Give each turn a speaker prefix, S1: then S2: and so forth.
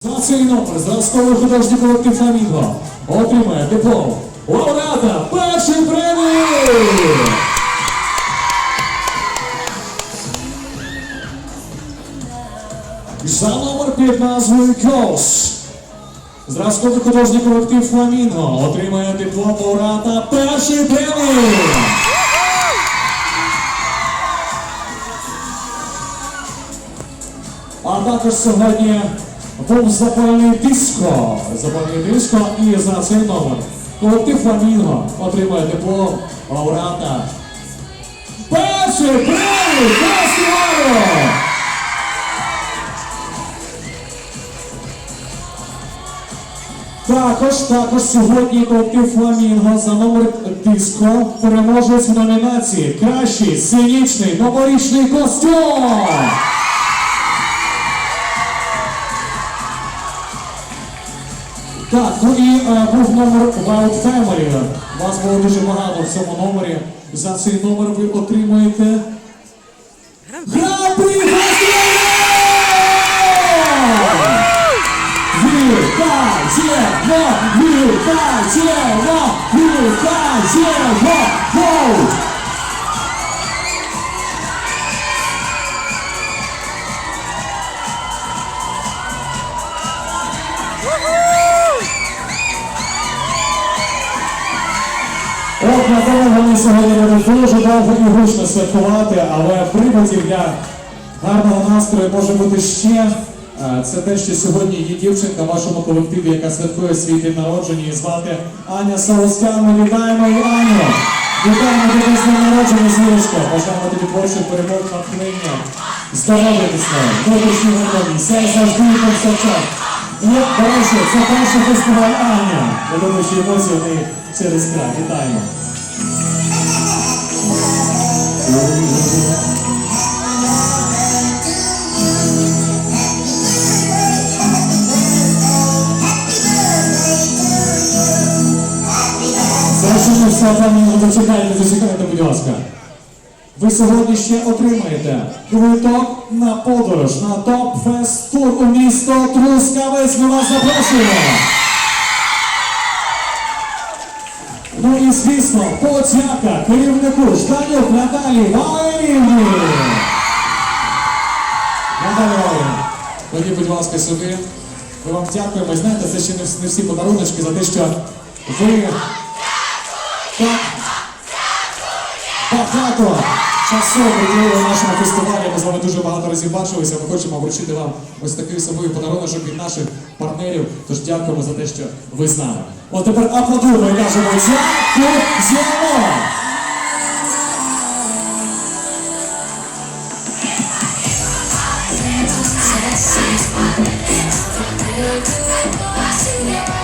S1: Цей номер зразковий художній колектив Фламінго отримає диплом лауреата першої премії! За номер під назвою Кос. Зразковий художній колектив Фламінго отримає диплом лауреата першої премії! А також сьогодні був запальний диско. Запальний диско і за цей номер колектив Фламінго отримає диплом лауреата першої премії фестивалю! Також, також сьогодні колектив Фламінго за номер диско переможець в номінації Кращий сценічний новорічний костюм! Так, ну і е, був номер Wild Family. Вас було дуже багато в цьому номері. За цей номер ви отримаєте. Гран-при Віта! Вітаємо! Вітаємо! От на тому вони сьогодні будуть дуже довго і гучно святкувати, але приводів для гарного настрою може бути ще. Е, Це те, що сьогодні є дівчинка в вашому колективі, яка святкує свій день народження, і звати Аня Солоскян. Ми вітаємо і Аню! Вітаємо тебе з днем народження, Зірочка! Бажаємо тобі творчих перемог, натхнення, здоров'я міцного, внутрішнього гармонії, все завжди і повсякчас. І, до речі, це перший фестиваль Аня. Я думаю, що емоції в через край. Вітаємо. Не все, пані, зачекайте, зачекайте, будь ласка. Ви сьогодні ще отримаєте квиток на подорож на топ фест тур у місто Трускавець. Ми вас запрошуємо. Ну і звісно, подяка керівнику Жданюк Наталії Валеріївні. Наталія Валеріївна, ходіть, будь ласка, сюди. Ми вам дякуємо. Знаєте, це ще не всі подаруночки за те, що ви багато часу приділили нашому фестивалю. Ми з вами дуже багато разів бачилися. Ми хочемо вручити вам ось такий собою подарунок від наших партнерів. Тож дякуємо за те, що ви з нами. От тепер аплодуємо і кажемо дякуємо! Yeah.